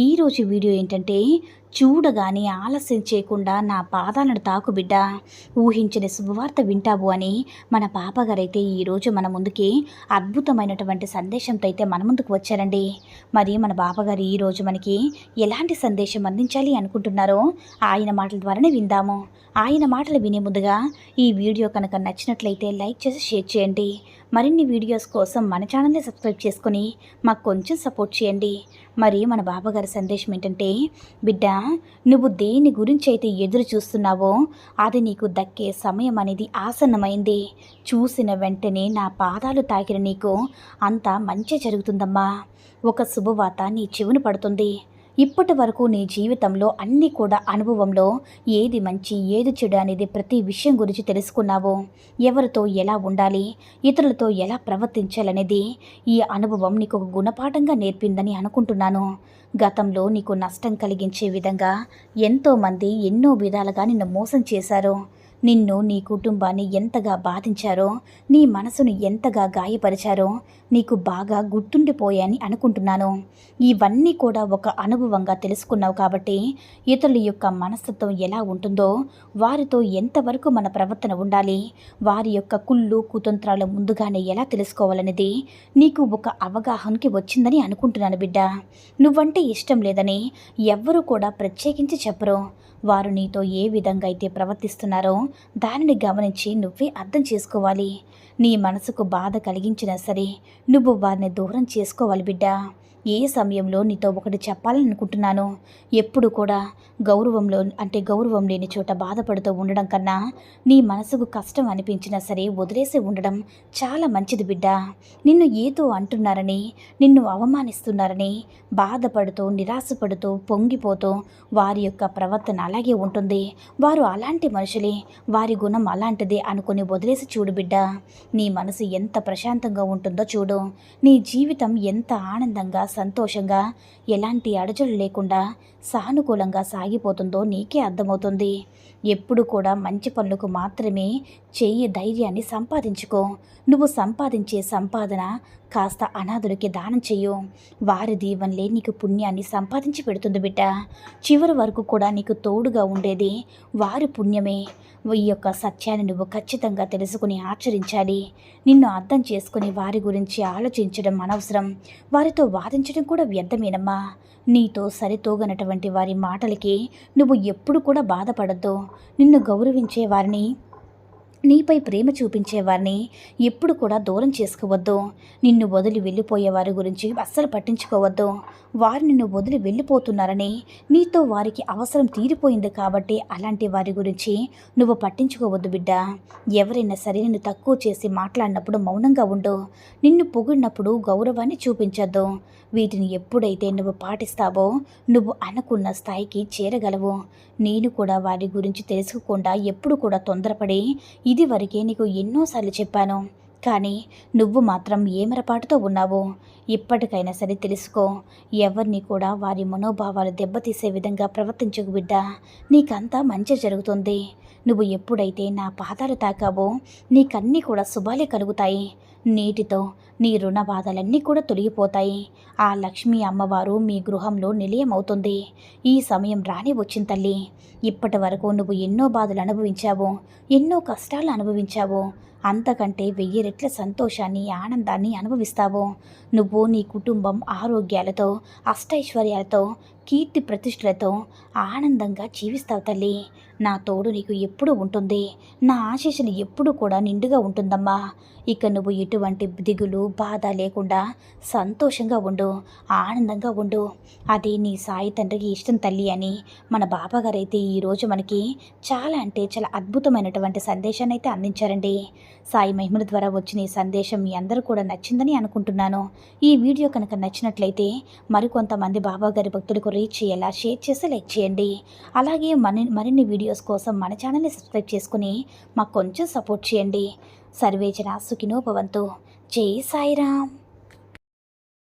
ఈరోజు వీడియో ఏంటంటే చూడగానే ఆలస్యం చేయకుండా నా పాదాలను తాకు బిడ్డ. ఊహించిన శుభవార్త వింటావు అని మన పాపగారైతే ఈరోజు మన ముందుకి అద్భుతమైనటువంటి సందేశంతో అయితే మన ముందుకు వచ్చారండి. మరి మన బాపగారు ఈరోజు మనకి ఎలాంటి సందేశం అందించాలి అనుకుంటున్నారో ఆయన మాటల ద్వారానే విందాము. ఆయన మాటలు వినే ముందుగా ఈ వీడియో కనుక నచ్చినట్లయితే లైక్ చేసి షేర్ చేయండి. మరిన్ని వీడియోస్ కోసం మన ఛానల్ని సబ్స్క్రైబ్ చేసుకొని మాకు కొంచెం సపోర్ట్ చేయండి. మరి మన బాబాగారి సందేశం ఏంటంటే బిడ్డ నువ్వు దేని గురించి అయితే ఎదురు చూస్తున్నావో అది నీకు దక్కే సమయం అనేది ఆసన్నమైంది. చూసిన వెంటనే నా పాదాలు తాకిన నీకు అంతా మంచి జరుగుతుందమ్మా. ఒక శుభవార్త నీ చెవును పడుతుంది. ఇప్పటి వరకు నీ జీవితంలో అన్నీ కూడా అనుభవంలో ఏది మంచి ఏది చెడు అనేది ప్రతి విషయం గురించి తెలుసుకున్నావు. ఎవరితో ఎలా ఉండాలి ఇతరులతో ఎలా ప్రవర్తించాలనేది ఈ అనుభవం నీకు ఒక గుణపాఠంగా నేర్పిందని అనుకుంటున్నాను. గతంలో నీకు నష్టం కలిగించే విధంగా ఎంతోమంది ఎన్నో విధాలుగా నిన్ను మోసం చేశారు. నిన్ను నీ కుటుంబాన్ని ఎంతగా బాధించారో నీ మనసును ఎంతగా గాయపరిచారో నీకు బాగా గుర్తుండిపోయాయని అనుకుంటున్నాను. ఇవన్నీ కూడా ఒక అనుభవంగా తెలుసుకున్నావు కాబట్టి ఇతరుల యొక్క మనస్తత్వం ఎలా ఉంటుందో వారితో ఎంతవరకు మన ప్రవర్తన ఉండాలి వారి యొక్క కుళ్ళు కుతంత్రాలు ముందుగానే ఎలా తెలుసుకోవాలనేది నీకు ఒక అవగాహనకి వచ్చిందని అనుకుంటున్నాను బిడ్డ. నువ్వంటే ఇష్టం లేదని ఎవ్వరూ కూడా ప్రత్యేకించి చెప్పరు. వారు నీతో ఏ విధంగా అయితే ప్రవర్తిస్తున్నారో దానిని గమనించి నువ్వే అర్థం చేసుకోవాలి. నీ మనసుకు బాధ కలిగించినా సరే నువ్వు వారిని దూరం చేసుకోవాలి బిడ్డ. ఏ సమయంలో నీతో ఒకటి చెప్పాలనుకుంటున్నాను ఎప్పుడు కూడా గౌరవంలో అంటే గౌరవం లేని చోట బాధపడుతూ ఉండడం కన్నా నీ మనసుకు కష్టం అనిపించినా సరే వదిలేసి ఉండడం చాలా మంచిది బిడ్డ. నిన్ను ఏదో అంటున్నారని నిన్ను అవమానిస్తున్నారని బాధపడుతూ నిరాశపడుతూ పొంగిపోతూ వారి యొక్క ప్రవర్తన అలాగే ఉంటుంది. వారు అలాంటి మనుషులే వారి గుణం అలాంటిదే అనుకుని వదిలేసి చూడు బిడ్డ. నీ మనసు ఎంత ప్రశాంతంగా ఉంటుందో చూడు. నీ జీవితం ఎంత ఆనందంగా సంతోషంగా ఎలాంటి అడజలు లేకుండా సానుకూలంగా సాగిపోతుందో నీకే అర్థమవుతుంది. ఎప్పుడు కూడా మంచి పనులకు మాత్రమే చెయ్యి ధైర్యాన్ని సంపాదించుకో. నువ్వు సంపాదించే సంపాదన కాస్త అనాథులకి దానం చెయ్యు. వారి దీవెనలే నీకు పుణ్యాన్ని సంపాదించి పెడుతుంది బిడ్డ. చివరి వరకు కూడా నీకు తోడుగా ఉండేది వారి పుణ్యమే. ఈ యొక్క సత్యాన్ని నువ్వు ఖచ్చితంగా తెలుసుకుని ఆచరించాలి. నిన్ను అర్థం చేసుకుని వారి గురించి ఆలోచించడం అనవసరం. వారితో వాదించడం కూడా వ్యర్థమేనమ్మా. నీతో సరితోగనటువంటి వారి మాటలకి నువ్వు ఎప్పుడు కూడా బాధపడద్దు. నిన్ను గౌరవించే వారిని నీపై ప్రేమ చూపించేవారిని ఎప్పుడు కూడా దూరం చేసుకోవద్దు. నిన్ను వదిలి వెళ్ళిపోయే వారి గురించి అస్సలు పట్టించుకోవద్దు. వారు నిన్ను వదిలి వెళ్ళిపోతున్నారని నీతో వారికి అవసరం తీరిపోయింది కాబట్టి అలాంటి వారి గురించి నువ్వు పట్టించుకోవద్దు బిడ్డ. ఎవరైనా సరే నిన్ను తక్కువ చేసి మాట్లాడినప్పుడు మౌనంగా ఉండు. నిన్ను పొగిడినప్పుడు గౌరవాన్ని చూపించద్దు. వీటిని ఎప్పుడైతే నువ్వు పాటిస్తావో నువ్వు అనుకున్న స్థాయికి చేరగలవు. నేను కూడా వారి గురించి తెలుసుకోకుండా ఎప్పుడు కూడా తొందరపడి ఇది వరకే నీకు ఎన్నోసార్లు చెప్పాను. కానీ నువ్వు మాత్రం ఏమరపాటుతో ఉన్నావు. ఇప్పటికైనా సరే తెలుసుకో ఎవరిని కూడా వారి మనోభావాలు దెబ్బతీసే విధంగా ప్రవర్తించకు బిడ్డ. నీకంతా మంచి జరుగుతుంది. నువ్వు ఎప్పుడైతే నా పాదాలు తాకావో నీకన్నీ కూడా శుభాలే కలుగుతాయి. నీటితో నీ రుణ బాధలన్నీ కూడా తొలగిపోతాయి. ఆ లక్ష్మీ అమ్మవారు మీ గృహంలో నిలయమవుతుంది. ఈ సమయం రాని వచ్చింది తల్లి. ఇప్పటి వరకు నువ్వు ఎన్నో బాధలు అనుభవించావు ఎన్నో కష్టాలు అనుభవించావు. అంతకంటే వెయ్యి రెట్ల సంతోషాన్ని ఆనందాన్ని అనుభవిస్తావు. నువ్వు నీ కుటుంబం ఆరోగ్యాలతో అష్టైశ్వర్యాలతో కీర్తి ప్రతిష్టలతో ఆనందంగా జీవిస్తావు తల్లి. నా తోడు నీకు ఎప్పుడు ఉంటుంది. నా ఆశీస్సులు ఎప్పుడు కూడా నిండుగా ఉంటుందమ్మా. ఇక నువ్వు ఎటువంటి దిగులు బాధ లేకుండా సంతోషంగా ఉండు ఆనందంగా ఉండు. అది నీ సాయి తండ్రికి ఇష్టం తల్లి అని మన బాబాగారు అయితే ఈరోజు మనకి చాలా అంటే చాలా అద్భుతమైనటువంటి సందేశాన్ని అయితే అందించారండి. సాయి మహిమల ద్వారా వచ్చిన ఈ సందేశం మీ అందరూ కూడా నచ్చిందని అనుకుంటున్నాను. ఈ వీడియో కనుక నచ్చినట్లయితే మరికొంతమంది బాబాగారి భక్తులకు రీచ్ చేయాలా షేర్ చేసి లైక్ చేయండి. అలాగే మన మరిన్ని వీడియోస్ కోసం మన ఛానల్ని సబ్స్క్రైబ్ చేసుకుని మాకు కొంచెం సపోర్ట్ చేయండి. సర్వేజన సుఖినోభవంతు జై సాయిరామ్.